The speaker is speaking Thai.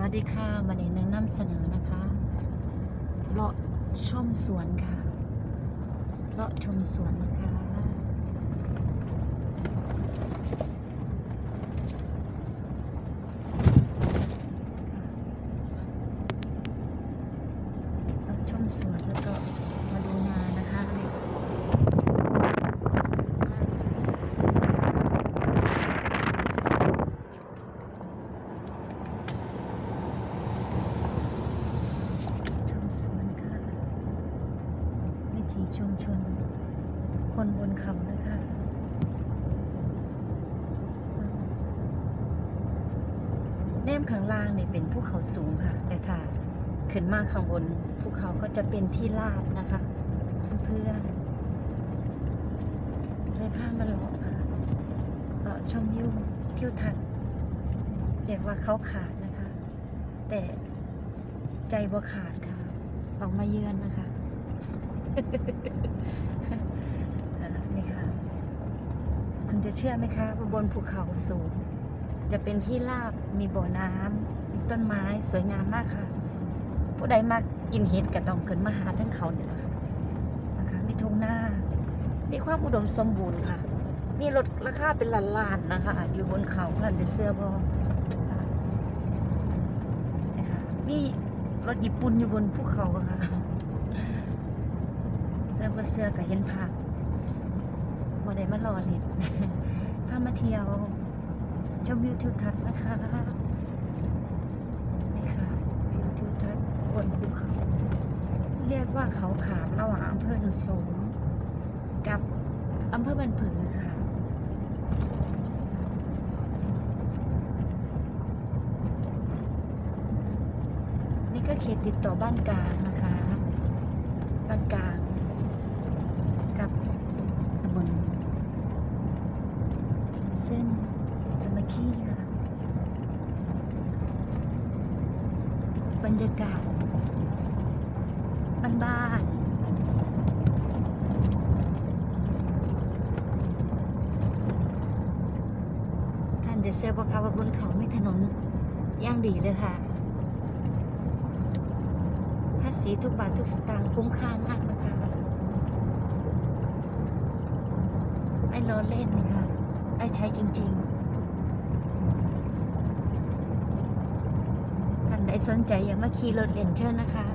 วัสดีค่ะวันนี้นึงนำเสนอนะคะเลาะชมสวนค่ะเลาะชมสวนนะคะเลาะชมสวนแล้วก็มาดูงานนะคะ ชมสวนค่ะ วิถี ชุมชน คนบนเขานะคะเน่มข้างล่างเนี่ยเป็นภูเขาสูงค่ะ แต่ถ้าขึ้นมาข้างบนภูเขาก็จะเป็นที่ราบนะคะ เพื่อนๆเลยพามาเลาะค่ะเลาะชมวิวทิวทันเรียกว่าเขาขาดนะคะ แต่ใจบ่ขาดค่ะต้องมาเยือนนะคะ นี่ค่ะ คุณจะเชื่อไหมคะว่าบนภูเขาสูง จะเป็นที่ราบมีบ่อน้ำมีต้นไม้สวยงามมากค่ะ ผู้ใดมากินเห็ดก็ต้องขึ้นมาหาทั้งเขาเนี่ยแหละค่ะนะคะมีทุ่งนามีความอุดมสมบูรณ์ค่ะ มีรถราคาเป็นล้านๆนะคะ อยู่บนเขาค่ะจะเสื้อบอนะคะมีรถญี่ปุ่นอยู่บนภูเขาค่ะ สื้อบ่เสื้อก็เห็นภาพบ่ได้มารอเล่นพามาเที่ยวชมวิวทิวทัศน์นะคะนี่ค่ะวิวทิวทัศน์บนภูเขา เรียกว่าเขาขาดระหว่างอำเภอหนสงกับอำเภอบันผือค่ะนี่ก็เขตติดต่อบ้านกลางนะคะ บ้านกลาง กับตำบลเส้นจามคีค่ะบรรยากาศบ้านๆท่านจะเชื่อบอกค่ะว่าบนเขามีถนนย่างดีเลยค่ะ ภาษีทุกบาททุกสตางค์คุ้มค่ามากนะคะ ไม่ล้อเล่นเลยค่ะได้ใช้จริง ๆ ท่านใดสนใจอยากมาขี่รถเล่นเชิญนะคะ